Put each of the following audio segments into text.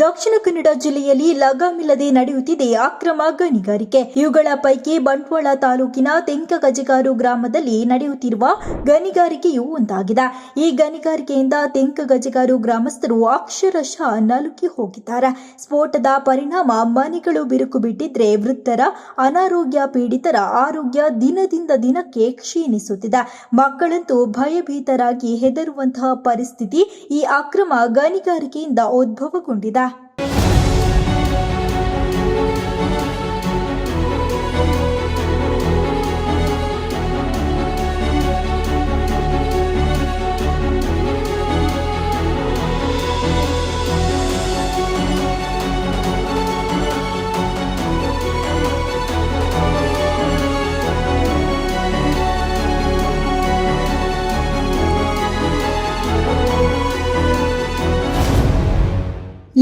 ದಕ್ಷಿಣ ಕನ್ನಡ ಜಿಲ್ಲೆಯಲ್ಲಿ ಲಗಾಮಿಲ್ಲದೆ ನಡೆಯುತ್ತಿದೆ ಅಕ್ರಮ ಗಣಿಗಾರಿಕೆ. ಇವುಗಳ ಪೈಕಿ ಬಂಟ್ವಾಳ ತಾಲೂಕಿನ ತೆಂಕಗಜಗಾರು ಗ್ರಾಮದಲ್ಲಿ ನಡೆಯುತ್ತಿರುವ ಗಣಿಗಾರಿಕೆಯು ಒಂದಾಗಿದೆ. ಈ ಗಣಿಗಾರಿಕೆಯಿಂದ ತೆಂಕಗಜಗಾರು ಗ್ರಾಮಸ್ಥರು ಅಕ್ಷರಶಃ ನಲುಕಿ ಹೋಗಿದ್ದಾರೆ. ಸ್ಫೋಟದ ಪರಿಣಾಮ ಮನೆಗಳು ಬಿರುಕು ಬಿಟ್ಟಿದ್ರೆ ವೃದ್ಧರ ಅನಾರೋಗ್ಯ ಪೀಡಿತರ ಆರೋಗ್ಯ ದಿನದಿಂದ ದಿನಕ್ಕೆ ಕ್ಷೀಣಿಸುತ್ತಿದೆ. ಮಕ್ಕಳಂತೂ ಭಯಭೀತರಾಗಿ ಹೆದರುವಂತಹ ಪರಿಸ್ಥಿತಿ ಈ ಅಕ್ರಮ ಗಣಿಗಾರಿಕೆಯಿಂದ ಉದ್ಭವಗೊಂಡಿದೆ.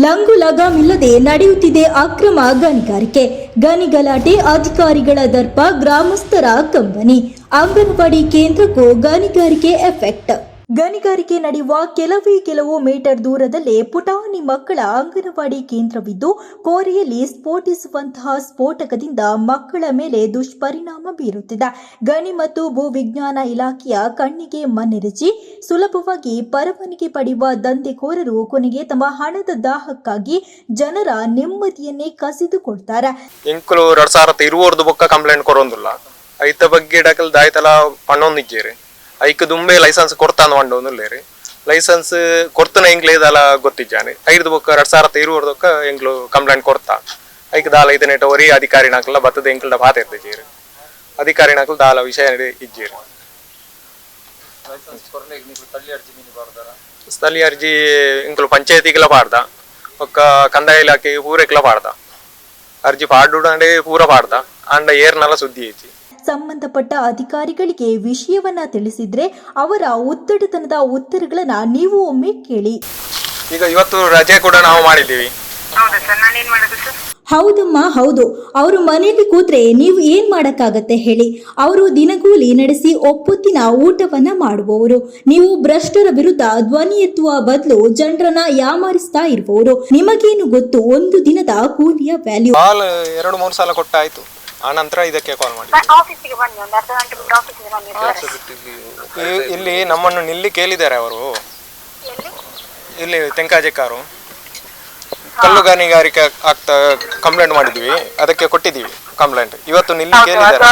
ಲಂಗು ಲಗಾಮಿಲ್ಲದೆ ನಡೆಯುತ್ತಿದೆ ಅಕ್ರಮ ಗಣಿಗಾರಿಕೆ. ಗಣಿ ಗಲಾಟೆ ಅಧಿಕಾರಿಗಳ ದರ್ಪ ಗ್ರಾಮಸ್ಥರ ಕಂಬನಿ. ಅಂಗನವಾಡಿ ಕೇಂದ್ರಕ್ಕೂ ಗಣಿಗಾರಿಕೆ ಎಫೆಕ್ಟ್. ಗಣಿಗಾರಿಕೆ ನಡೆಯುವ ಕೆಲವೇ ಕೆಲವು ಮೀಟರ್ ದೂರದಲ್ಲೇ ಪುಟಾಣಿ ಮಕ್ಕಳ ಅಂಗನವಾಡಿ ಕೇಂದ್ರವಿದ್ದು, ಕೋರೆಯಲ್ಲಿ ಸ್ಫೋಟಿಸುವಂತಹ ಸ್ಫೋಟಕದಿಂದ ಮಕ್ಕಳ ಮೇಲೆ ದುಷ್ಪರಿಣಾಮ ಬೀರುತ್ತಿದೆ. ಗಣಿ ಮತ್ತು ಭೂವಿಜ್ಞಾನ ಇಲಾಖೆಯ ಕಣ್ಣಿಗೆ ಮನ್ನೆರಚಿ, ಸುಲಭವಾಗಿ ಪರವಾನಗಿ ಪಡೆಯುವ ದಂಧೆಕೋರರು ಕೊನೆಗೆ ತಮ್ಮ ಹಣದ ದಾಹಕ್ಕಾಗಿ ಜನರ ನೆಮ್ಮದಿಯನ್ನೇ ಕಸಿದುಕೊಳ್ತಾರೆ. ಕಂಪ್ಲೇಂಟ್ ಐತ ಬಗ್ಗೆ ಡಾಕಲ್ ದಾಯ್ತಲ ಪಣ್ಣೊಂದಿಜ್ಜೇರಿ. ಐಕ್ ದುಂಬೆ ಲೈಸೆನ್ಸ್ ಕೊಡ್ತಾನ ಮಂಡೊಂದುಲ್ಲೇರಿ ಲೈಸೆನ್ಸ್ ಕೊರ್ತನ ಎಂಗ್ಲೆ ಇದೆಲ್ಲ ಗೊತ್ತಿಜ್ಜಾನೆ. ಐದು ಬೊಕ್ಕ ಎರಡ್ ಸಾವಿರದ ಇರುವರ್ದೊಕ್ಕ ಎಂಗ್ಲು ಕಂಪ್ಲೇಂಟ್ ಕೊಡ್ತಾ. ಐಕ್ ದಾಲ ಇದನ್ನೇಟ ಒರಿ ಅಧಿಕಾರಿ ನಾಕಲ್ಲ ಬತ್ತದ ಎಂಕ್ಲ ಬಾತ ಇರ್ತಿಜೇರಿ ಅಧಿಕಾರಿ ನಾಕಲ್ ದಾಲ ವಿಷಯ ಇಜ್ಜೀರಿ. ಸ್ಥಳೀಯ ಅರ್ಜಿ ಇಂಕಲು ಪಂಚಾಯತಿಗೆಲ್ಲ ಪಾಡ್ದ ಒಕ್ಕ ಕಂದಾಯ ಇಲಾಖೆ ಪೂರೆಕ್ಲ ಪಾಡ್ದ ಅರ್ಜಿ ಪಾಡು ಅಂದ್ರೆ ಪೂರ ಪಾಡ್ದ ಅಂಡ ಏರ್ನಲ್ಲ ಸುದ್ದಿ ಐತಿ. ಸಂಬಂಧಪಟ್ಟ ಅಧಿಕಾರಿಗಳಿಗೆ ವಿಷಯವನ್ನ ತಿಳಿಸಿದ್ರೆ ಅವರ ಒತ್ತಡತನದ ಉತ್ತರಗಳನ್ನ ನೀವು ಒಮ್ಮೆ ಕೇಳಿ. ಈಗ ಇವತ್ತು ರಜೆ ಕೂಡ ನಾವು ಮಾಡಿದ್ದೀವಿ. ಹೌದಾ ಸರ್? ನಾನೇನ್ ಮಾಡೋದು ಸರ್? ಹೌದಮ್ಮ ಹೌದು. ಅವರು ಮನೆಯಲ್ಲಿ ಕೂತ್ರೆ ನೀವು ಏನ್ ಮಾಡಕ್ಕಾಗತ್ತೆ ಹೇಳಿ. ಅವರು ದಿನಗೂಲಿ ನಡೆಸಿ ಒಪ್ಪೊತ್ತಿನ ಊಟವನ್ನ ಮಾಡುವವರು. ನೀವು ಭ್ರಷ್ಟರ ವಿರುದ್ಧ ಧ್ವನಿ ಎತ್ತುವ ಬದಲು ಜನರನ್ನ ಯಾಮಾರಿಸ್ತಾ ಇರುವವರು. ನಿಮಗೇನು ಗೊತ್ತು? ಒಂದು ದಿನದ ಕೂಲಿಯ ವ್ಯಾಲ್ಯೂ ಎರಡು ಮೂರು ಸಲ ಕೊಟ್ಟಾಯ್ತು. ಆ ನಂತರ ಇದಕ್ಕೆ ಕಾಲ್ ಮಾಡಿ ಆಫೀಸಿಗೆ ಬನ್ನಿ ಒಂದು ಅರ್ಧ ಗಂಟೆ ಬಿಟ್ಟು ಆಫೀಸಿಗೆ ಬನ್ನಿ ಇಲ್ಲಿ ನಮ್ಮನ್ನು ನಿಲ್ಲಿ ಕೇಳಿದ್ದಾರೆ ಅವರು. ಎಲ್ಲಿ? ಇಲ್ಲಿ ತೆಂಕಾಜೆಕಾರು ಕಲ್ಲು ಗಣಿಗಾರಿಕೆ ಆಗ್ತಾ ಕಂಪ್ಲೇಂಟ್ ಮಾಡಿದ್ವಿ ಅದಕ್ಕೆ ಕೊಟ್ಟಿದ್ದೀವಿ ಕಂಪ್ಲೇಂಟ್ ಇವತ್ತು ನಿಲ್ಲಿ ಕೇಳಿದ್ದಾರೆ.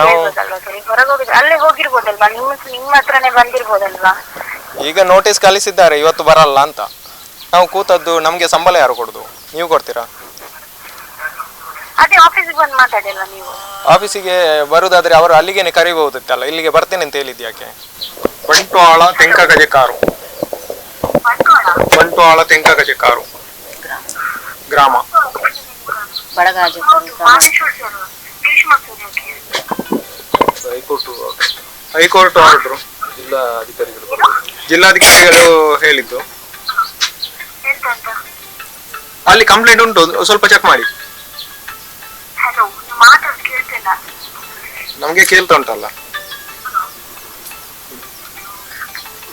ನಾವು ಅಲ್ಲೇ ಹೋಗಿರ್ಬೋದಲ್ವಾ? ನಿಮ್ಮ ನಿಮ್ಮ ಹತ್ರನೇ ಬಂದಿರ್ಬೋದಲ್ವಾ? ಈಗ ನೋಟಿಸ್ ಕಳಿಸಿದ್ದಾರೆ ಇವತ್ತು ಬರಲ್ಲ ಅಂತ. ನಾವು ಕೂತದ್ದು ನಮಗೆ ಸಂಬಳ ಯಾರು ಕೊಡುದು? ನೀವು ಕೊಡ್ತೀರಾ? ಅದೇ ಆಫೀಸಿಗೆ ಬಂದು ಮಾತಾಡಿಲ್ಲ ನೀವು? ಆಫೀಸಿಗೆ ಬರುದಾದ್ರೆ ಅವರು ಅಲ್ಲಿಗೇನೆ ಕರಿಬಹುದಿತ್ತಲ್ಲ ಇಲ್ಲಿಗೆ ಬರ್ತೇನೆ ಅಂತ ಹೇಳಿದ್ ಯಾಕೆ? ಬಂಟ್ವಾಳ ತೆಂಕಗಜೆ ಕಾರು. ಬಂಟ್ವಾಳ? ಬಂಟ್ವಾಳ ತೆಂಕಗಜೆ ಕಾರು. ಗ್ರಾಮ. ಬಡಗಾಜು. ಮಾದೇಶ್ವರ ಸರ್ ಗ್ರೀಷ್ಮ ಸೂರ್ಯಕ್ಕೆ ಹೈಕೋರ್ಟ್ ಆರ್ಡ್ರು ಜಿಲ್ಲಾಧಿಕಾರಿಗಳು ಹೇಳಿದ್ದು. ಎಂತ ಅಂತ? ಅಲ್ಲಿ ಕಂಪ್ಲೇಂಟ್ ಉಂಟು ಸ್ವಲ್ಪ ಚೆಕ್ ಮಾಡಿ. ನಮಗೆ ಕೇಳ್ತಾ ಉಂಟಲ್ಲ.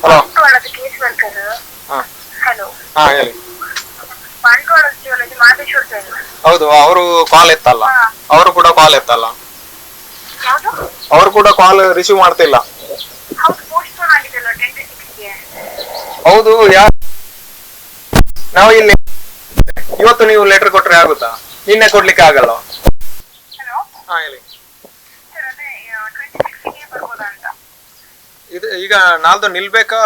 ಹಲೋ ಬಂಟ್ವಾಳದ ಕೇಸ್ ವರ್ಕರ್ ಹಾ. ಹಲೋ ಹಾ ಹೇಳಿ. ಬಂಟ್ವಾಳದ ಜಿಯೋಲಜಿ ಮಾದೇಶ್ವರ ಸರ್ ಹೌದು ಅವರು ಕಾಲ್ ಎತ್ತಲ್ಲ. ಅವರು ಕೂಡ ಕಾಲ್ ಎತ್ತಲ್ಲ. ಯಾವುದು? ಅವರು ಕೂಡ ಕಾಲ್ ರಿಸೀವ್ ಮಾಡ್ತಿಲ್ಲ. ಹೌದು ಯಾರು ಪೋನ್ ಆಗಿದೆಲ್ಲ ಟ್ವೆಂಟಿ ಸಿಕ್ಸ್ಗೆ ಹೌದು ಯಾ ನಾವು ಇಲ್ಲಿ ಇವತ್ತು ನೀವು ಲೆಟರ್ ಕೊಟ್ರೆ ಆಗುತ್ತಾ? ನಿನ್ನೆ ಕೊಡ್ಲಿಕ್ಕೆ ಆಗಲ್ಲ ಹಾ ಹೇಳಿ ಸರ್ ಅದೇ ಟ್ವೆಂಟಿ ಸಿಕ್ಸ್ಗೆ ಬರ್ಬೋದಾ ಅಂತ ಇದು ಈಗ ನಾಲ್ದು ನಿಲ್ಬೇಕಾ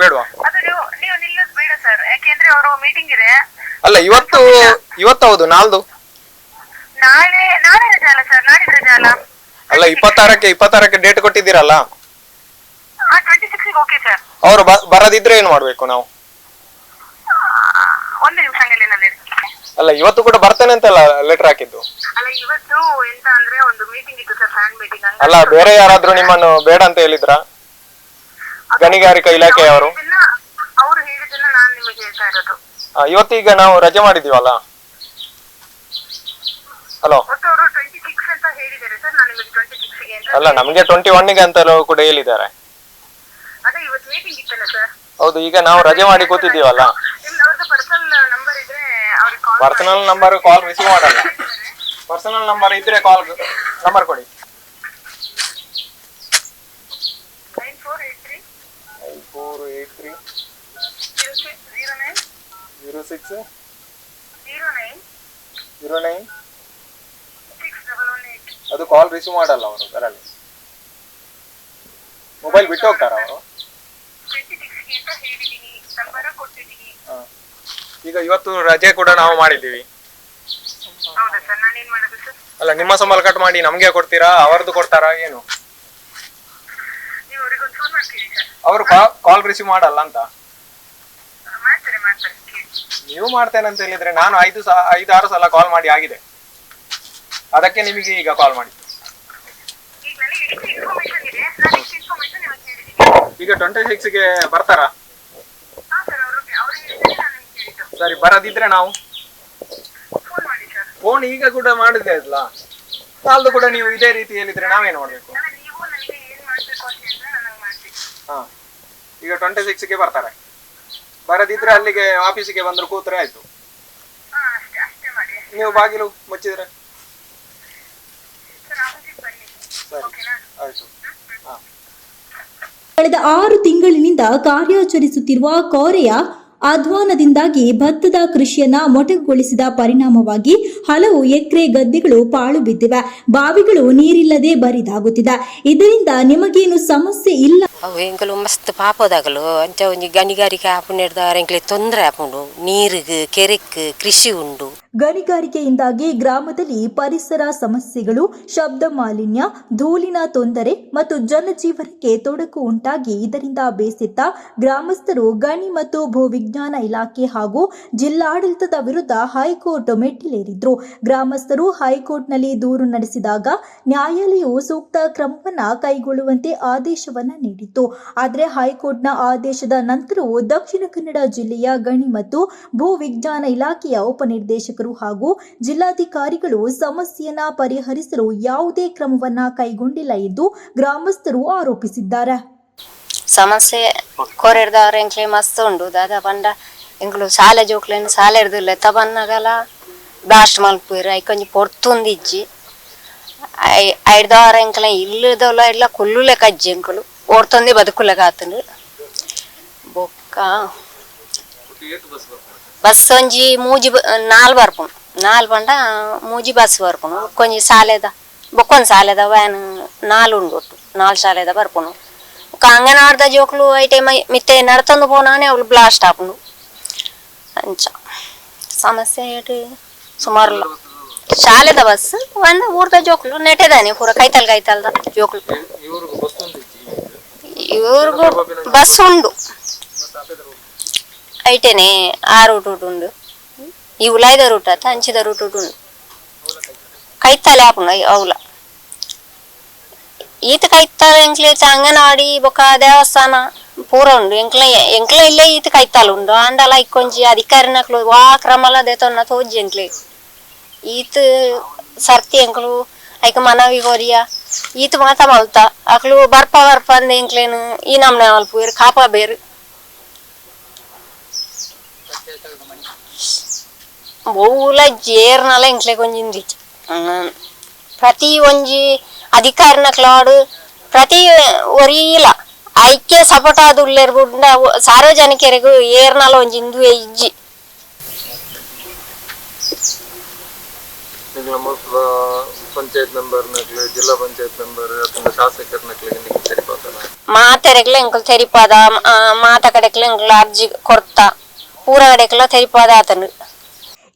ಬೇಡವಾ? ಅದು ನೀವು ನೀವು ನಿಲ್ಲೋದು ಬೇಡ ಸರ್. ಯಾಕೆಂದ್ರೆ ಅವರು ಮೀಟಿಂಗ್ ಇದೆ. ಅಲ್ಲ ಇವತ್ತು ಇವತ್ತು ಹೌದು ನಾಲ್ದು. ನಾಳೆ ನಾಳೆ ರಜೆ ಅಲ್ಲ ಸರ್ ನಾಳೆ ರಜೆ ಅಲ್ಲ ಅಲ್ಲ ಇಪ್ಪತ್ತಾರಕ್ಕೆ ಇಪ್ಪತ್ತಾರಕ್ಕೆ ಡೇಟ್ ಕೊಟ್ಟಿದ್ದೀರಲ್ಲ? ಟ್ವೆಂಟಿ ಸಿಕ್ಸ್ಗೆ ಓಕೆ ಸರ್. ಅವರು ಬರದಿದ್ರೆ ಏನು ಮಾಡ್ಬೇಕು ನಾವು? ಅಲ್ಲ ಇವತ್ತು ಕೂಡ ಬರ್ತೇನೆ ಅಂತೆಲ್ಲ ಲೆಟರ್ ಹಾಕಿದ್ದು? ಅಲ್ಲ ಇವತ್ತು ಎಂತ ಅಂದ್ರೆ ಒಂದು ಮೀಟಿಂಗ್ ಇತ್ತು ಸರ್ ಫ್ಯಾನ್ ಮೀಟಿಂಗ್ ಅಲ್ಲ ಬೇರೆ ಯಾರಾದ್ರೂ ನಿಮ್ಮನ್ನು ಬೇಡ ಅಂತ ಹೇಳಿದ್ರ? ಗಣಿಗಾರಿಕಾ ಇಲಾಖೆಯವರು? ಅವರು ಹೇಳಿದ್ದನ್ನ ನಾನು ನಿಮಗೆ ಹೇಳ್ತಾ ಇರೋದು. ಆ, ಈಗ ನಾವು ರಜೆ ಮಾಡಿದೀವಲ್ಲ ಹಲೋ? ಒಟ್ಟು ಅವರು ಟ್ವೆಂಟಿ ಸಿಕ್ಸ್ ಅಂತ ಹೇಳಿದ್ದಾರೆ ಸರ್ ನಾನು ನಿಮಗೆ ಟ್ವೆಂಟಿ ಸಿಕ್ಸ್ಗೆ ಅಂತ ಅಲ್ಲ ನಮಗೆ ಟ್ವೆಂಟಿ ಒನ್ಗೆ ಅಂತಲೂ ಕೂಡ ಹೇಳಿದ್ದಾರೆ. ಅದೇ ಇವತ್ತು ಮೀಟಿಂಗ್ ಇತ್ತಲ್ಲ ಸರ್ ಹೌದು ಈಗ ನಾವು ರಜೆ ಮಾಡಿ ಕೂತಿದ್ದೀವಲ್ಲ? ನಿಮ್ದು ಅವ್ರದ್ದು personal personal number call receive ಮಾಡಲ್ಲ. ಪರ್ಸನಲ್ ನಂಬರ್ ಇದ್ರೆ ಕಾಲ್ ನಂಬರ್ ಕೊಡಿ. Four eight three zero six zero nine ಅದು ಕಾಲ್ ರಿಸೀವ್ ಮಾಡಲ್ಲ ಅವರು ಅದರಲ್ಲಿ. ಮೊಬೈಲ್ ಬಿಟ್ಟು ಹೋಗ್ತಾರ ಅವರು ಟ್ವೆಂಟಿ ಸಿಕ್ಸ್ಗೆ ಅಂತ ಹೇಳಿದ್ದೀನಿ ನಂಬರ ಕೊಟ್ಟಿದ್ದೀನಿ ಈಗ ಇವತ್ತು ರಜೆ ಕೂಡ ನಾವು ಮಾಡಿದ್ದೀವಿ. ಹೌದಾ ಸರ್? ನಾನೇನ್ ಮಾಡೋದು ಸರ್? ಅಲ್ಲ ನಿಮ್ಮ ಸಂಬಳ ಕಟ್ ಮಾಡಿ ನಮ್ಗೆ ಕೊಡ್ತೀರಾ ಅವರದ್ದು ಕೊಡ್ತಾರಾ ಏನು? ನೀವು ಅವ್ರಿಗೊಂದು ಫೋನ್ ಮಾಡ್ತೀರಿ ಸರ್? ಅವರು ಕಾಲ್ ರಿಸೀವ್ ಮಾಡಲ್ಲ ಅಂತ. ಮಾಡ್ತಾರೆ ಮಾಡ್ತಾರೆ. ಕೇಳಿ. ನೀವು ಮಾಡ್ತೇನೆ ಅಂತ ಹೇಳಿದ್ರೆ ನಾನು ಐದು ಸ ಐದು ಆರು ಸಲ ಕಾಲ್ ಮಾಡಿ ಆಗಿದೆ. ಅದಕ್ಕೆ ನಿಮಗೆ ಈಗ ಕಾಲ್ ಮಾಡಿ. ಈಗ ನನಗೆ ಎಷ್ಟು ಇನ್ಫಾರ್ಮೇಶನ್ ಇದೆ. ನಾನು ಎಷ್ಟು ಇನ್ಫಾರ್ಮೇಶನ್ ಇವತ್ತು ಹೇಳಿದ್ದೀನಿ. ಈಗ ಟ್ವೆಂಟಿ ಸಿಕ್ಸ್ಗೆ ಬರ್ತಾರಾ ಹಾ ಸರ್ ಅವರು ಅವ್ರಿಗೆ ಹೇಳಿದ್ರೆ ನಾನು ನಿಮ್ಗೆ ಹೇಳಿದ್ದು ಸರಿ ಬರದಿದ್ರೆ ನಾವು ಫೋನ್ ಮಾಡಿ ಸರ್ ಫೋನ್ ಈಗ ಕೂಡ ಮಾಡಿದೆ ಅಲ್ಲ ಕಾಲ್ದು ಕೂಡ ನೀವು ಇದೇ ರೀತಿ ಹೇಳಿದ್ರೆ ನಾವೇನು ಮಾಡಬೇಕು ನೀವು ನನಗೆ ಏನ್ ಮಾಡ್ಬೇಕು ಅಂತ ಹೇಳಿದ್ರೆ ನನಗೆ ಮಾಡ್ತೀನಿ. ಹಾ. ಈಗ ಟ್ವೆಂಟಿ ಸಿಕ್ಸ್ಗೆ ಬರ್ತಾರೆ. ಬರದಿದ್ರೆ ಅಲ್ಲಿಗೆ ಆಫೀಸಿಗೆ ಬಂದ್ರು ಕೂತ್ರೆ ಆಯ್ತು. ನೀವು ಬಾಗಿಲು ಮುಚ್ಚಿದ್ರೆ? ಸರ್ ಆಫೀಸಿಗೆ ಬನ್ನಿ. ಸರಿ. ಓಕೆನಾ? ಆಯ್ತು. ಹಾ. ಕಳೆದ ಆರು ತಿಂಗಳಿನಿಂದ ಕಾರ್ಯಾಚರಿಸುತ್ತಿರುವ ಕೋರೆಯ ಅಧ್ವಾನದಿಂದಾಗಿ ಭತ್ತದ ಕೃಷಿಯನ್ನ ಮೊಟಕುಗೊಳಿಸಿದ ಪರಿಣಾಮವಾಗಿ ಹಲವು ಎಕರೆ ಗದ್ದೆಗಳು ಪಾಳು ಬಿದ್ದಿವೆ. ಬಾವಿಗಳು ನೀರಿಲ್ಲದೆ ಬರಿದಾಗುತ್ತಿದೆ. ಇದರಿಂದ ನಿಮಗೇನು ಸಮಸ್ಯೆ ಇಲ್ಲ? ಅವು ಎಂಕಲು ಮಸ್ತ್ ಪಾಪದಾಗಲು ಅಂಚ ಒಂಜಿ ಗಣಿಗಾರಿಕೆ ಎಂಕ್ಲೆ ತೊಂದರೆ ಆಪುಂಡು ನೀರಿಗೆ ಕೆರೆಕ್ ಕೃಷಿ ಉಂಡು. ಗಣಿಗಾರಿಕೆಯಿಂದಾಗಿ ಗ್ರಾಮದಲ್ಲಿ ಪರಿಸರ ಸಮಸ್ಯೆಗಳು, ಶಬ್ದ ಮಾಲಿನ್ಯ, ಧೂಳಿನ ತೊಂದರೆ ಮತ್ತು ಜನಜೀವನಕ್ಕೆ ತೊಡಕು ಉಂಟಾಗಿ ಇದರಿಂದ ಬೇಸತ್ತ ಗ್ರಾಮಸ್ಥರು ಗಣಿ ಮತ್ತು ಭೂವಿಜ್ಞಾನ ಇಲಾಖೆ ಹಾಗೂ ಜಿಲ್ಲಾಡಳಿತದ ವಿರುದ್ಧ ಹೈಕೋರ್ಟ್ ಮೆಟ್ಟಿಲೇರಿದ್ರು. ಗ್ರಾಮಸ್ಥರು ಹೈಕೋರ್ಟ್ನಲ್ಲಿ ದೂರು ನಡೆಸಿದಾಗ ನ್ಯಾಯಾಲಯವು ಸೂಕ್ತ ಕ್ರಮವನ್ನ ಕೈಗೊಳ್ಳುವಂತೆ ಆದೇಶವನ್ನ ನೀಡಿತ್ತು. ಆದರೆ ಹೈಕೋರ್ಟ್ನ ಆದೇಶದ ನಂತರವೂ ದಕ್ಷಿಣ ಕನ್ನಡ ಜಿಲ್ಲೆಯ ಗಣಿ ಮತ್ತು ಭೂ ವಿಜ್ಞಾನ ಇಲಾಖೆಯ ಉಪನಿರ್ದೇಶಕರು ಹಾಗೂ ಜಿಲ್ಲಾಧಿಕಾರಿಗಳು ಸಮಸ್ಯೆಯನ್ನ ಪರಿಹರಿಸಲು ಯಾವುದೇ ಕ್ರಮವನ್ನ ಕೈಗೊಂಡಿಲ್ಲ ಎಂದು ಗ್ರಾಮಸ್ಥರು ಆರೋಪಿಸಿದ್ದಾರೆ. ಸಮಸ್ಯೆ ಕೊರೆಡ್ದವ್ರ ಎಂಕ್ಲೆ ಮಸ್ತ್ ಉಂಡು. ದಾದ ಪಂಡ ಎಂಕ್ಲು ಸಾಲೆ ಜೋಕ್ಲೆನ್ ಸಾಲೆ ಹಿಡ್ದಿಲ್ಲ. ತಬನ್ನಗಲ ಬ್ಲಾಸ್ಟ್ ಮಲ್ಪುರ ಐಕೊಂಜಿ ಪೊರ್ತುಂದಿಜ್ಜಿ ಐ ಐಡ್ದವ್ರ ಎಂಕ್ಲ ಇಲ್ಲದವಲ್ಲ ಇಲ್ಲ ಕುಲ್ಲುಲೆ ಕಜ್ಜಿ ಎಂಕುಲು. ಓಡ್ತೊಂದಿ ಬದುಕುಲೆ ಆತಂಡು. ಬೊಕ್ಕ. ಬಸ್ಸೊಂಜಿ ಮೂಜಿ ನಾಲ್ ಬರ್ಪುಣು ನಾಲ್ ಬಂಡ ಮೂಜಿ ಬಸ್ ಬರ್ಪುಣು ಕೊಂಜಿ ಸಾಲೆದ ಬೊಕ್ಕೊಂದು ಸಾಲೆದ ವ್ಯಾನ್ ನಾಲ್ ಉಂಡೊಟ್ಟು ನಾಲ್ ಸಾಲೆದ ಬರ್ಪುಣು ಅಂಗನವಾಡದ ಜೋಕ್ಲು ಐಟೆ ಮಿತ್ತೆ ನಡ್ತಂದು ಪೋನಾನೆ ಅವಳು ಬ್ಲಾಸ್ಟ್ ಆಪುಂಡು ಅಂಚ ಸಮಸ್ಯೆ ಏಟು ಸುಮಾರು ಶಾಲೆದ ಬಸ್ ಒಂದು ಊರ್ದ ಜೋಕ್ಲು ನೆಟ್ಟೆದಾನೆ ಪೂರ ಕೈತಲ್ ಕೈತಲ್ದ ಜೋಕ್ಲು ಇವ್ರಿಗೂ ಬಸ್ ಉಂಡು ಐಟೇನೆ ಆ ರೂಟ್ ರೂಟ್ ಉಂಡು ಈ ಉಲಾಯ್ದ ರೂಟ್ ಆತ ಅಂಚಿದ ರೂಟ್ ರೂಟ್ ಉಂಡು ಕೈತಾಲೆ ಹಾಪುಂಡು ಅವಲ ಈತ ಕೈತಾಲೆ ಎಂಕ್ಲೆ ಅಂಗನವಾಡಿ ಬೊಕ ದೇವಸ್ಥಾನ ಪೂರ ಉಂಡು ಎಂಕ್ಲ ಎಂಕ್ಲ ಇಲ್ಲೇ ಈತ ಕೈತಾಲು ಉಂಡು ಅಂಡಲ ಇಕ್ಕೊಂಜಿ ಅಧಿಕಾರಿನಕ್ಲು ವಾ ಕ್ರಮಲ ದೇತೊನ್ನ ತೋಜಿ ಎಂಕ್ಲೆ ಈತ ಸರ್ತಿ ಎಂಕ್ಲು ಐಕ ಮನವಿ ಕೋರಿಯ ಈತ ಮಾತ ಮಲ್ತ ಅಕ್ಲು ಬರ್ಪ ಬರ್ಪ ಅಂದ ಎಂಕ್ಲೇನು ಈ ನಮ್ನೆ ಮಲ್ಪುವೇರು ಕಾಪ ಬೇರು ಬಹುಲ ಜೇರ್ನಲ ಎಂಕ್ಲೆ ಕೊಂಜಿಂದಿ ಪ್ರತಿ ಒಂಜಿ ಅಧಿಕಾರಿನಕ್ಲಾಡು ಪ್ರತಿ ಒರಿಯಿಲ ಐಕ್ಯ ಸಪೋರ್ಟ್ ಆದ ಉಳ್ಳೇರ್ಬುಂಡ ಸಾರ್ವಜನಿಕರಿಗೂ ಏರ್ನಲ ಒಂಜಿಂದು ಇಜ್ಜಿ ಈಗ ನಮ್ಮ ಪಂಚಾಯತ್ ಮೆಂಬರ್ ನಕ್ಲೆ ಜಿಲ್ಲಾ ಪಂಚಾಯತ್ ಮೆಂಬರ್ ಅಥವಾ ಶಾಸಕರ ನಕ್ಲೆ ನಿಮಗೆ ಸರಿಪಾತಲ್ಲ ಮಾತೆರೆಗ್ಲ ಎಂಕಲ್ ತೆರಿಪಾದ ಮಾತ ಕಡೆಕ್ಲ ಎಂಕಲ್ ಅರ್ಜಿ ಕೊಡ್ತ ಪೂರ ಕಡೆಕ್ಲ ತೆರಿಪಾದ ಆತನು.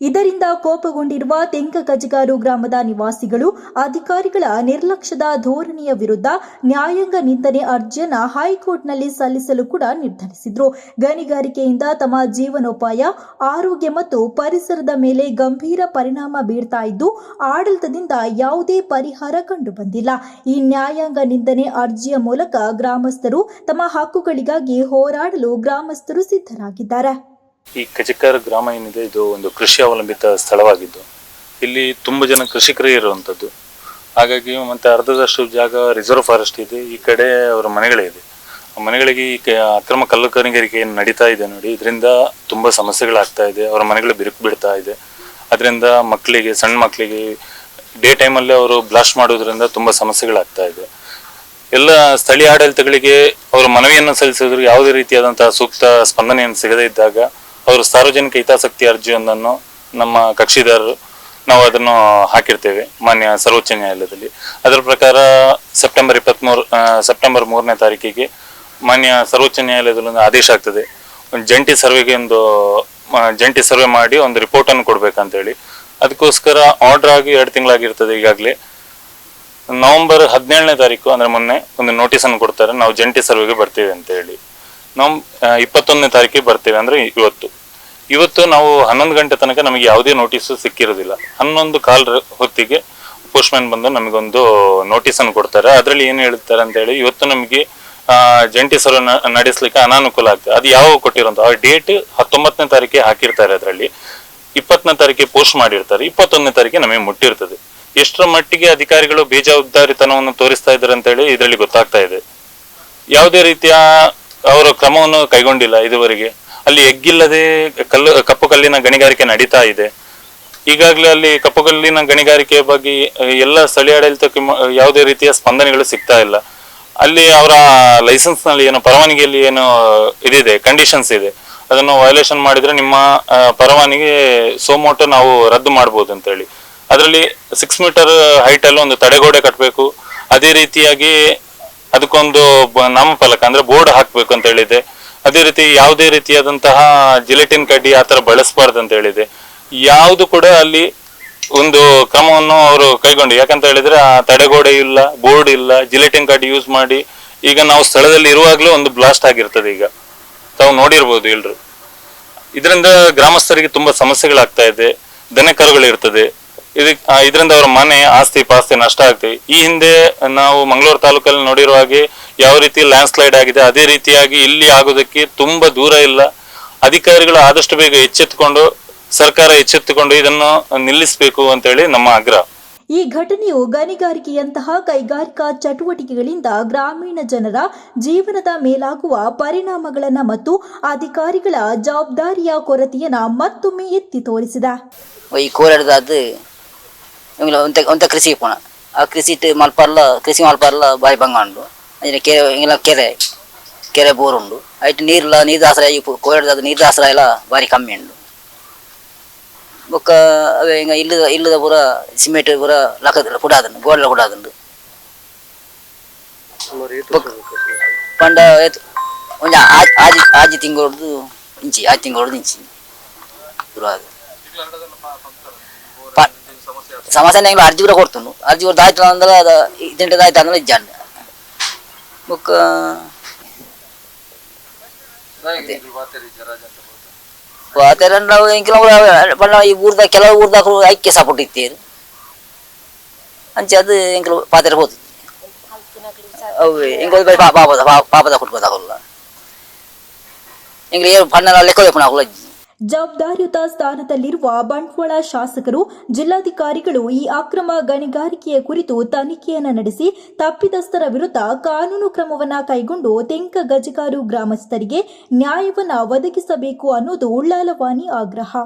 ಇದರಿಂದ ಕೋಪಗೊಂಡಿರುವ ತೆಂಕ ಕಜಗಾರು ಗ್ರಾಮದ ನಿವಾಸಿಗಳು, ಅಧಿಕಾರಿಗಳ ನಿರ್ಲಕ್ಷ್ಯದ ಧೋರಣೆಯ ವಿರುದ್ಧ ನ್ಯಾಯಾಂಗ ನಿಂದನೆ ಅರ್ಜಿಯನ್ನು ಹೈಕೋರ್ಟ್ನಲ್ಲಿ ಸಲ್ಲಿಸಲು ಕೂಡ ನಿರ್ಧರಿಸಿದ್ರು. ಗಣಿಗಾರಿಕೆಯಿಂದ ತಮ್ಮ ಜೀವನೋಪಾಯ, ಆರೋಗ್ಯ ಮತ್ತು ಪರಿಸರದ ಮೇಲೆ ಗಂಭೀರ ಪರಿಣಾಮ ಬೀರ್ತಾ ಇದ್ದು, ಆಡಳಿತದಿಂದ ಯಾವುದೇ ಪರಿಹಾರ ಕಂಡುಬಂದಿಲ್ಲ. ಈ ನ್ಯಾಯಾಂಗ ನಿಂದನೆ ಅರ್ಜಿಯ ಮೂಲಕ ಗ್ರಾಮಸ್ಥರು ತಮ್ಮ ಹಕ್ಕುಗಳಿಗಾಗಿ ಹೋರಾಡಲು ಗ್ರಾಮಸ್ಥರು ಸಿದ್ಧರಾಗಿದ್ದಾರೆ. ಈ ಕಚಕರ್ ಗ್ರಾಮ ಏನಿದೆ, ಇದು ಒಂದು ಕೃಷಿ ಅವಲಂಬಿತ ಸ್ಥಳವಾಗಿದ್ದು, ಇಲ್ಲಿ ತುಂಬ ಜನ ಕೃಷಿಕರೇ ಇರುವಂಥದ್ದು ಹಾಗಾಗಿ ಮತ್ತೆ ಅರ್ಧದಷ್ಟು ಜಾಗ ರಿಸರ್ವ್ ಫಾರೆಸ್ಟ್ ಇದೆ, ಈ ಕಡೆ ಅವರ ಮನೆಗಳೇ ಇದೆ. ಆ ಮನೆಗಳಿಗೆ ಈ ಅಕ್ರಮ ಕಲ್ಲು ಗಣಿಗಾರಿಕೆ ಏನು ನಡೀತಾ ಇದೆ ನೋಡಿ. ಇದರಿಂದ ತುಂಬ ಸಮಸ್ಯೆಗಳಾಗ್ತಾ ಇದೆ, ಅವರ ಮನೆಗಳು ಬಿರುಕು ಬಿಡ್ತಾ ಇದೆ. ಅದರಿಂದ ಮಕ್ಕಳಿಗೆ, ಸಣ್ಣ ಮಕ್ಕಳಿಗೆ ಡೇ ಟೈಮಲ್ಲಿ ಅವರು ಬ್ಲಾಸ್ಟ್ ಮಾಡೋದ್ರಿಂದ ತುಂಬ ಸಮಸ್ಯೆಗಳಾಗ್ತಾ ಇದೆ. ಎಲ್ಲ ಸ್ಥಳೀಯ ಆಡಳಿತಗಳಿಗೆ ಅವರ ಮನವಿಯನ್ನು ಸಲ್ಲಿಸಿದ್ರು, ಯಾವುದೇ ರೀತಿಯಾದಂತಹ ಸೂಕ್ತ ಸ್ಪಂದನೆಯನ್ನು ಸಿಗದೇ ಇದ್ದಾಗ ಅವರು ಸಾರ್ವಜನಿಕ ಹಿತಾಸಕ್ತಿ ಅರ್ಜಿಯೊಂದನ್ನು ನಮ್ಮ ಕಕ್ಷಿದಾರರು ನಾವು ಅದನ್ನು ಹಾಕಿರ್ತೇವೆ, ಮಾನ್ಯ ಸರ್ವೋಚ್ಚ ನ್ಯಾಯಾಲಯದಲ್ಲಿ. ಅದರ ಪ್ರಕಾರ ಸೆಪ್ಟೆಂಬರ್ ಇಪ್ಪತ್ತ್ಮೂರು ಸೆಪ್ಟೆಂಬರ್ ಮೂರನೇ ತಾರೀಕಿಗೆ ಮಾನ್ಯ ಸರ್ವೋಚ್ಚ ನ್ಯಾಯಾಲಯದಲ್ಲಿ ಒಂದು ಆದೇಶ ಆಗ್ತದೆ. ಒಂದು ಜಂಟಿ ಸರ್ವೆಗೆ ಒಂದು ಜಂಟಿ ಸರ್ವೆ ಮಾಡಿ ಒಂದು ರಿಪೋರ್ಟನ್ನು ಕೊಡಬೇಕಂತೇಳಿ. ಅದಕ್ಕೋಸ್ಕರ ಆರ್ಡರ್ ಆಗಿ ಎರಡು ತಿಂಗಳಾಗಿರ್ತದೆ ಈಗಾಗಲೇ. ನವೆಂಬರ್ ಹದಿನೇಳನೇ ತಾರೀಕು, ಅಂದ್ರೆ ಮೊನ್ನೆ ಒಂದು ನೋಟಿಸ್ ಅನ್ನು ಕೊಡ್ತಾರೆ, ನಾವು ಜಂಟಿ ಸರ್ವೆಗೆ ಬರ್ತೇವೆ ಅಂತ ಹೇಳಿ ನಾವು ಇಪ್ಪತ್ತೊಂದನೇ ತಾರೀಕಿಗೆ ಬರ್ತೇವೆ ಅಂದ್ರೆ ಇವತ್ತು. ಇವತ್ತು ನಾವು ಹನ್ನೊಂದು ಗಂಟೆ ತನಕ ನಮಗೆ ಯಾವುದೇ ನೋಟಿಸ್ ಸಿಕ್ಕಿರೋದಿಲ್ಲ. ಹನ್ನೊಂದು ಕಾಲ್ ಹೊತ್ತಿಗೆ ಪೋಸ್ಟ್ಮ್ಯಾನ್ ಬಂದು ನಮಗೊಂದು ನೋಟಿಸ್ ಅನ್ನು ಕೊಡ್ತಾರೆ. ಅದರಲ್ಲಿ ಏನು ಹೇಳ್ತಾರೆ ಅಂತ ಹೇಳಿ, ಇವತ್ತು ನಮಗೆ ಜಂಟಿ ನಡೆಸಲಿಕ್ಕೆ ನಡೆಸ್ಲಿಕ್ಕೆ ಅನಾನುಕೂಲ ಆಗ್ತದೆ. ಅದು ಯಾವಾಗ ಕೊಟ್ಟಿರೋದು ಆ ಡೇಟ್ ಹತ್ತೊಂಬತ್ತನೇ ತಾರೀಕಿಗೆ ಹಾಕಿರ್ತಾರೆ ಅದರಲ್ಲಿ. ಇಪ್ಪತ್ತನೇ ತಾರೀಕಿಗೆ ಪೋಸ್ಟ್ ಮಾಡಿರ್ತಾರೆ. ಇಪ್ಪತ್ತೊಂದನೇ ತಾರೀಕಿಗೆ ನಮಗೆ ಮುಟ್ಟಿರ್ತದೆ. ಎಷ್ಟರ ಮಟ್ಟಿಗೆ ಅಧಿಕಾರಿಗಳು ಬೇಜವಾಬ್ದಾರಿತನವನ್ನು ತೋರಿಸ್ತಾ ಇದ್ದಾರೆ ಅಂತ ಹೇಳಿ ಇದರಲ್ಲಿ ಗೊತ್ತಾಗ್ತಾ ಇದೆ. ಯಾವುದೇ ರೀತಿಯ ಅವರು ಕ್ರಮವನ್ನು ಕೈಗೊಂಡಿಲ್ಲ ಇದುವರೆಗೆ. ಅಲ್ಲಿ ಎಗ್ಗಿಲ್ಲದೆ ಕಲ್ಲು, ಕಪ್ಪು ಕಲ್ಲಿನ ಗಣಿಗಾರಿಕೆ ನಡೀತಾ ಇದೆ. ಈಗಾಗಲೇ ಅಲ್ಲಿ ಕಪ್ಪು ಕಲ್ಲಿನ ಗಣಿಗಾರಿಕೆ ಬಗ್ಗೆ ಎಲ್ಲ ಸ್ಥಳೀಯ ಆಡಳಿತಕ್ಕೆ ಯಾವುದೇ ರೀತಿಯ ಸ್ಪಂದನೆಗಳು ಸಿಗ್ತಾ ಇಲ್ಲ. ಅಲ್ಲಿ ಅವರ ಲೈಸೆನ್ಸ್ನಲ್ಲಿ ಏನು ಪರವಾನಗಿಯಲ್ಲಿ ಏನು ಇದಿದೆ ಕಂಡೀಷನ್ಸ್ ಇದೆ. ಅದನ್ನು ವಯೋಲೇಷನ್ ಮಾಡಿದ್ರೆ ನಿಮ್ಮ ಪರವಾನಿಗೆ ಸೋಮೋಟೋ ನಾವು ರದ್ದು ಮಾಡ್ಬೋದು ಅಂತ ಹೇಳಿ ಅದರಲ್ಲಿ ಸಿಕ್ಸ್ ಮೀಟರ್ ಹೈಟ್ ಅಲ್ಲಿ ಒಂದು ತಡೆಗೋಡೆ ಕಟ್ಟಬೇಕು ಅದೇ ರೀತಿಯಾಗಿ ಅದಕ್ಕೊಂದು ನಾಮಫಲಕ ಅಂದ್ರೆ ಬೋರ್ಡ್ ಹಾಕ್ಬೇಕು ಅಂತ ಹೇಳಿದೆ ಅದೇ ರೀತಿ ಯಾವುದೇ ರೀತಿಯಾದಂತಹ ಜಿಲೆಟಿನ್ ಕಡ್ಡಿ ಆತರ ತರ ಬಳಸಬಾರ್ದು ಅಂತ ಹೇಳಿದೆ ಯಾವುದು ಕೂಡ ಅಲ್ಲಿ ಒಂದು ಕ್ರಮವನ್ನು ಅವರು ಕೈಗೊಂಡು, ಯಾಕಂತ ಹೇಳಿದ್ರೆ ಆ ತಡೆಗೋಡೆ ಇಲ್ಲ, ಬೋರ್ಡ್ ಇಲ್ಲ, ಜಿಲೆಟಿನ್ ಕಡ್ಡಿ ಯೂಸ್ ಮಾಡಿ ಈಗ ನಾವು ಸ್ಥಳದಲ್ಲಿ ಇರುವಾಗ್ಲೂ ಒಂದು ಬ್ಲಾಸ್ಟ್ ಆಗಿರ್ತದೆ ಈಗ. ತಾವು ನೋಡಿರ್ಬೋದು ಎಲ್ರು. ಇದರಿಂದ ಗ್ರಾಮಸ್ಥರಿಗೆ ತುಂಬಾ ಸಮಸ್ಯೆಗಳಾಗ್ತಾ ಇದೆ ದನ ಇರ್ತದೆ ಇದಕ್ ಇದರಿಂದ ಅವರ ಮನೆ ಆಸ್ತಿ ಪಾಸ್ತಿ ನಷ್ಟ ಆಗ್ತದೆ. ಈ ಹಿಂದೆ ನಾವು ಮಂಗಳೂರು ತಾಲೂಕಲ್ಲಿ ನೋಡಿರುವ ಹಾಗೆ ಯಾವ ರೀತಿ ಲ್ಯಾಂಡ್ ಸ್ಲೈಡ್ ಆಗಿದೆ ಅದೇ ರೀತಿಯಾಗಿ ಇಲ್ಲಿ ಆಗೋದಕ್ಕೆ ತುಂಬಾ ದೂರ ಇಲ್ಲ. ಅಧಿಕಾರಿಗಳು ಆದಷ್ಟು ಬೇಗ ಎಚ್ಚೆತ್ತುಕೊಂಡು ಸರ್ಕಾರ ಎಚ್ಚೆತ್ತುಕೊಂಡು ಇದನ್ನು ನಿಲ್ಲಿಸಬೇಕು ಅಂತ ಹೇಳಿ ನಮ್ಮ ಆಗ್ರಹ. ಈ ಘಟನೆಯು ಗಣಿಗಾರಿಕೆಯಂತಹ ಕೈಗಾರಿಕಾ ಚಟುವಟಿಕೆಗಳಿಂದ ಗ್ರಾಮೀಣ ಜನರ ಜೀವನದ ಮೇಲಾಗುವ ಪರಿಣಾಮಗಳನ್ನು ಮತ್ತು ಅಧಿಕಾರಿಗಳ ಜವಾಬ್ದಾರಿಯ ಕೊರತೆಯನ್ನು ಮತ್ತೊಮ್ಮೆ ಎತ್ತಿ ತೋರಿಸಿದೆ. ಈ ಕೋಲಾರದಾದ ಇವಂಗ್ಲ ಒಂತ ಒಂತ ಕೃಷಿಗೆ ಪೋಣ ಆ ಕೃಷಿ ಇಟ್ಟು ಮಲ್ಪಾರ್ಲ ಕೃಷಿ ಮಲ್ಪಾರ್ಲ ಬಾಯಿ ಬಂಗ ಉಂಡು ಅಂಜನೆ ಕೆರೆ ಇಂಗ್ಲ ಕೆರೆ ಕೆರೆ ಬೋರ್ ಉಂಡು ಐಟ್ ನೀರ್ಲ ನೀರು ದಾಸರ ಈ ಕೋಲಾರದಾದ ನೀರು ದಾಸರ ಎಲ್ಲ ಬಾರಿ ಕಮ್ಮಿ ಉಂಡು ಬೊಕ್ಕ ಅವೇ ಹಿಂಗ ಇಲ್ಲದ ಇಲ್ಲದ ಪೂರ ಸಿಮೆಂಟ್ ಪೂರ ಲಕ್ಕದ ಕುಡಾದಂಡು ಗೋಡ್ಲ ಕುಡಾದಂಡು ಪಂಡ ಏತ್ ಒಂಜ ಆ- ಆಜಿ ಆಜಿ ತಿಂಗಳದ್ದು ಇಂಚಿ ಆಜಿ ತಿಂಗಳದ್ದು ಇಂಚಿ ಪೂರ ಅದು ಪ- ಸಮಸ್ಯೆ ನಂಗೆ ಅರ್ಜಿ ಕೂಡ ಕೊಡ್ತುಂಡು ಅರ್ಜಿ ಕೊಡ್ತು ಆಯ್ತು ಅಂದ್ರೆ ಅದು ಇದಿಂಟದ ಆಯ್ತು ಅಂದ್ರೆ ಇಜ್ಜಾಂಡ ಬುಕ್ಕ ವಾತರ ನಾವು ಇಂಕಿಲ ಬಣ್ಣ ಈ ಊರ್ದ ಕೆಲವು ಊರ್ದಾಗ ಐಕ್ಯ ಸಪೋರ್ಟ್ ಇತ್ತೇರು ಅಂಚೆ ಅದು ಇಂಕಿಲ ಪಾತ್ರ ಹೋತು ಅವು ಇಂಕ ಪಾಪದ ಪಾಪದ ಕೊಟ್ಬೋದಾಗಲ್ಲ ಇಂಗ್ಲಿ ಏನು ಪಣ್ಣೆಲ್ಲ ಲೆಕ್ಕ ಬೇಕು ನಾವು ಅಜ್ಜಿ ಜವಾಬ್ದಾರಿಯುತ ಸ್ಥಾನದಲ್ಲಿರುವ ಬಂಟ್ವಾಳ ಶಾಸಕರು ಜಿಲ್ಲಾಧಿಕಾರಿಗಳು ಈ ಅಕ್ರಮ ಗಣಿಗಾರಿಕೆಯ ಕುರಿತು ತನಿಖೆಯನ್ನು ನಡೆಸಿ ತಪ್ಪಿತಸ್ಥರ ವಿರುದ್ಧ ಕಾನೂನು ಕ್ರಮವನ್ನು ಕೈಗೊಂಡು ತೆಂಕ ಗಜಗಾರು ಗ್ರಾಮಸ್ಥರಿಗೆ ನ್ಯಾಯವನ್ನು ಒದಗಿಸಬೇಕು ಅನ್ನೋದು ಉಳ್ಳಾಲವಾಣಿ ಆಗ್ರಹ.